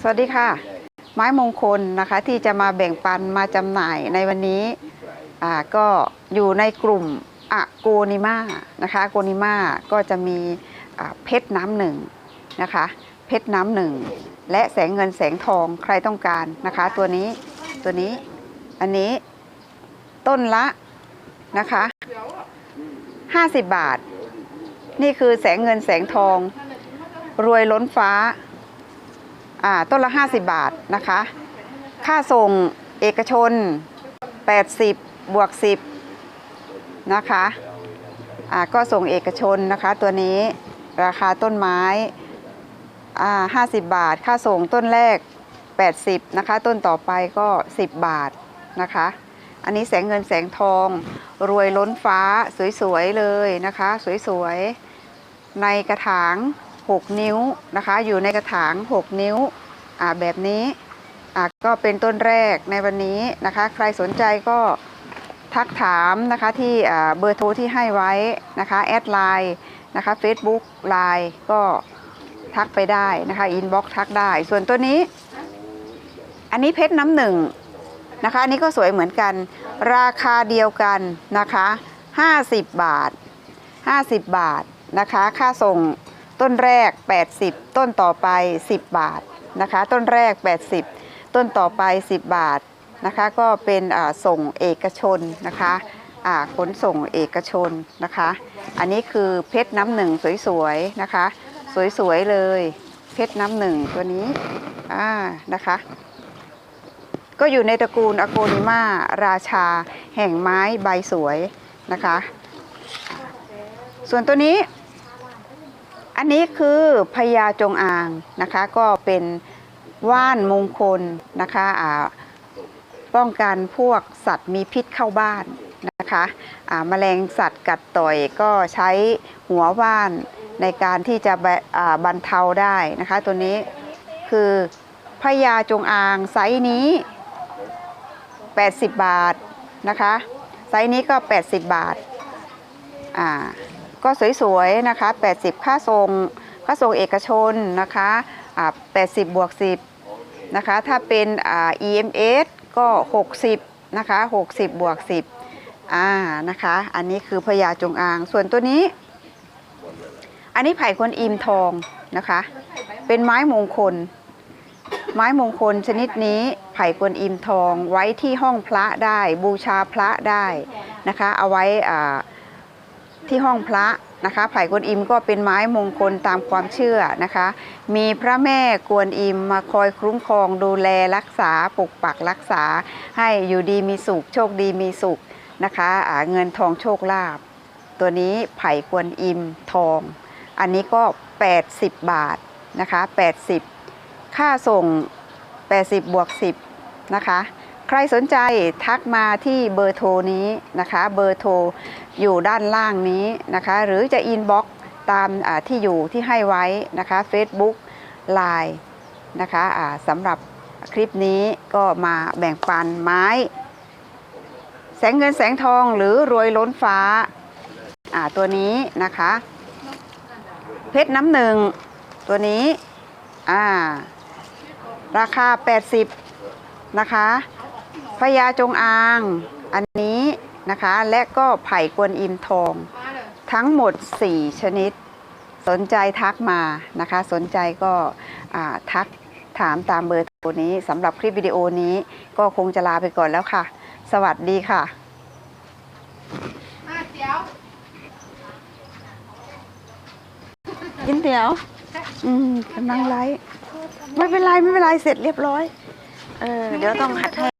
สวัสดีค่ะ ไม้มงคลนะคะที่จะมาแบ่งปันมาจำหน่ายในวันนี้ก็อยู่ในกลุ่มอะโกนิมานะคะโกนิมาก็จะมีเพชรน้ำหนึ่งนะคะ เพชรน้ำหนึ่งและแสงเงินแสงทองใครต้องการนะคะ ตัวนี้ตัวนี้อันนี้ต้นละนะคะ 50 บาท นี่คือแสงเงินแสงทอง รวยล้นฟ้าอ่าต้นละ 50 บาทนะคะ ค่าส่งเอกชน 80 บวก 10 นะคะอ่าก็ส่งเอกชนนะคะตัวนี้ราคาต้นไม้อา50 บาท ค่าส่งต้นแรก 80 นะคะ ต้นต่อไปก็ 10 บาทนะคะ อันนี้แสงเงินแสงทอง รวยล้นฟ้าสวยๆเลยนะคะ สวยๆ ในกระถาง 6 นิ้วนะคะ อยู่ในกระถาง 6 นิ้วอ่าแบบนี้อ่าก็เป็นต้นแรกในวันนี้นะคะ ใครสนใจก็ทักถามนะคะที่อ่าเบอร์โทรที่ให้ไว้นะคะแอดไลน์นะคะ Facebook ไลน์ก็ทักไปได้นะคะอินบ็อกทักได้ ส่วนตัวนี้ อันนี้เพชรน้ำหนึ่งนะคะอันนี้ก็สวยเหมือนกัน ราคาเดียวกันนะคะ 50 บาท 50 บาทนะคะ ค่าส่ง ต้นแรก 80 ต้นต่อไป 10 บาทนะคะ ต้นแรก 80 ต้นต่อไป 10 บาทนะคะ ก็เป็นส่งเอกชนนะคะขนส่งเอกชนนะคะ อันนี้คือเพชรน้ำหนึ่งสวยๆนะคะ สวยๆเลยเพชรน้ำหนึ่งตัวนี้อ่านะคะ ก็อยู่ในตระกูลอโกนิมาราชา แห่งไม้ใบสวยนะคะ ส่วนตัวนี้ อันนี้คือพญาจงอางนะคะก็เป็นว่านมงคลนะคะป้องกันพวกสัตว์มีพิษเข้าบ้านนะคะอ่าแมลงสัตว์กัดต่อยก็ใช้หัวว่านในการที่จะบะบรรเทาได้นะคะ ตัวนี้คือพญาจงอางไซส์นี้ 80 บาทนะคะ ไซส์นี้ก็ 80 บาทอ่า ก็สวยๆนะคะ 80 ค่าส่งค่าส่งเอกชนนะคะ80 บวก 10 นะคะ ถ้าเป็น EMS ก็ 60 นะคะ 60 บวก 10 อ่า นะคะ อันนี้คือพญาจงอาง ส่วนตัวนี้ อันนี้ไผ่ควนอิมทองนะคะ เป็นไม้มงคล ไม้มงคลชนิดนี้ไผ่กวนอิมทองไว้ที่ห้องพระได้บูชาพระได้นะคะ เอาไว้อ่า ที่ห้องพระนะคะไผ่กวนอิมก็เป็นไม้มงคลตามความเชื่อนะคะ มีพระแม่กวนอิมมาคอยคุ้มครองดูแลรักษาปกปักรักษา ให้อยู่ดีมีสุขโชคดีมีสุขนะคะเงินทองโชคลาภตัวนี้ไผ่กวนอิมทอง อันนี้ก็ 80 บาทนะคะ 80 ค่าส่ง 80บวก10นะคะ รสนใจทักมาที่เบอร์โทรนี้นะคะ เบอร์โทรอยู่ด้านล่างนี้นะคะ หรือจะอินบ็อกตามที่อยู่ที่ให้ไว้นะคะ Facebook Line นะคะสำหรับคลิปนี้ก็มาแบ่งปันไม้ แสงเงินแสงทองหรือรวยล้นฟ้าตัวนี้นะคะ เพชรน้ำหนึ่งตัวนี้อ่าราคา 80 นะคะ พญาจงอาง อันนี้นะคะ และก็ไผ่กวนอิมทอง ทั้งหมด 4 ชนิด สนใจทักมานะคะ สนใจก็อ่าทักถามตามเบอร์โทรนี้สำหรับคลิปวิดีโอนี้ก็คงจะลาไปก่อนแล้วค่ะ สวัสดีค่ะอะเดี๋ยวกินเตี๋ยว อืมกำลังไลฟ์ไม่เป็นไร ไม่เป็นไร เสร็จเรียบร้อย เออ เดี๋ยวต้องหัดให้